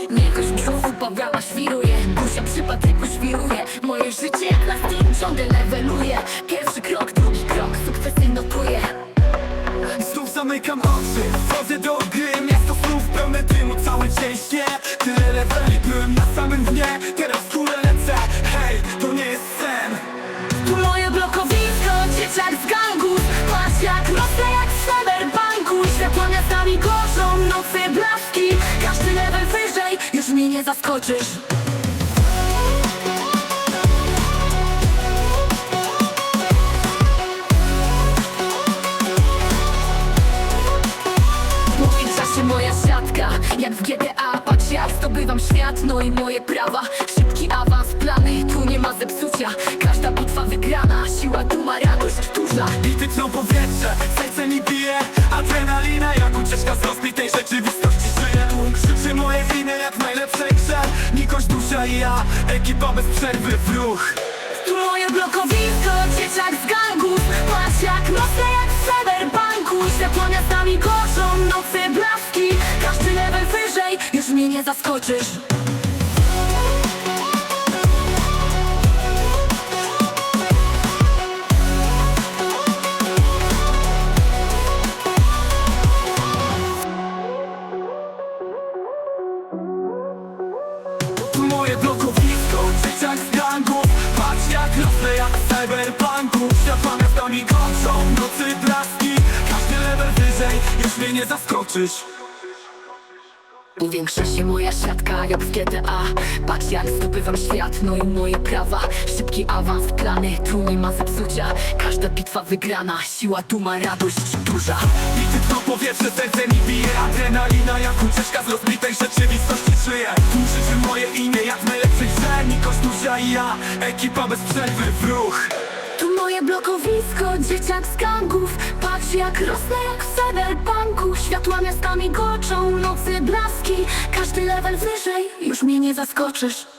Jakoś brzuchu pobrała świruje. Busia przy Patryku świruje Moje życie jak na Steam ciągle leveluje. Pierwszy krok, drugi krok, sukcesy notuję Znów zamykam oczy, wchodzę do gry. Miasto snów pełne dymu, całe ciężkie Tyle leveli, byłem na samym dnie. Teraz w górę lecę, hej, to nie jest sen. Tu moje blokowisko, dzieciak z gangu. Patrz jak rosnę jak w cyberbanku Światła miastami gorzą, nocy mnie nie zaskoczysz. Moim czasie moja siatka Jak w GTA Patrz jak zdobywam świat No i moje prawa. Szybki awans, plany Tu nie ma zepsucia. Każda bitwa wygrana Siła, duma, radość duża Bity tną powietrze, serce mi bije. Adrenalina jak ucieczka z ekipa bez przerwy w ruch. Tu moje blokowisko Dzieciak z gangów Patrz jak rosnę jak w cyberbanku Światła miastami gorzą Nocy blaski Każdy level wyżej Już mnie nie zaskoczysz gangów Patrz jak rosnę jak w cyberpunku. Światła miastami kończą, nocy blaski. Każdy level wyżej, już mnie nie zaskoczysz. Uwiększa się moja siatka jak w GTA Patrz jak zdobywam świat, no i moje prawa. Szybki awans, plany, nie ma zepsucia. Każda bitwa wygrana, siła, duma, radość duża Bity tną powietrze, serce mi bije. Adrenalina jak ucieczka z rozbitej rzeczywistości Żyję, tu krzyczy moje imię jak grze Nikoś dusza i ja, ekipa bez przerwy w ruch. Tu moje blokowisko, dzieciak z gangów. Patrz jak rosnę jak w cyberbanku Światła miastami goczą, nocy blaski. Każdy level wyżej, już mnie nie zaskoczysz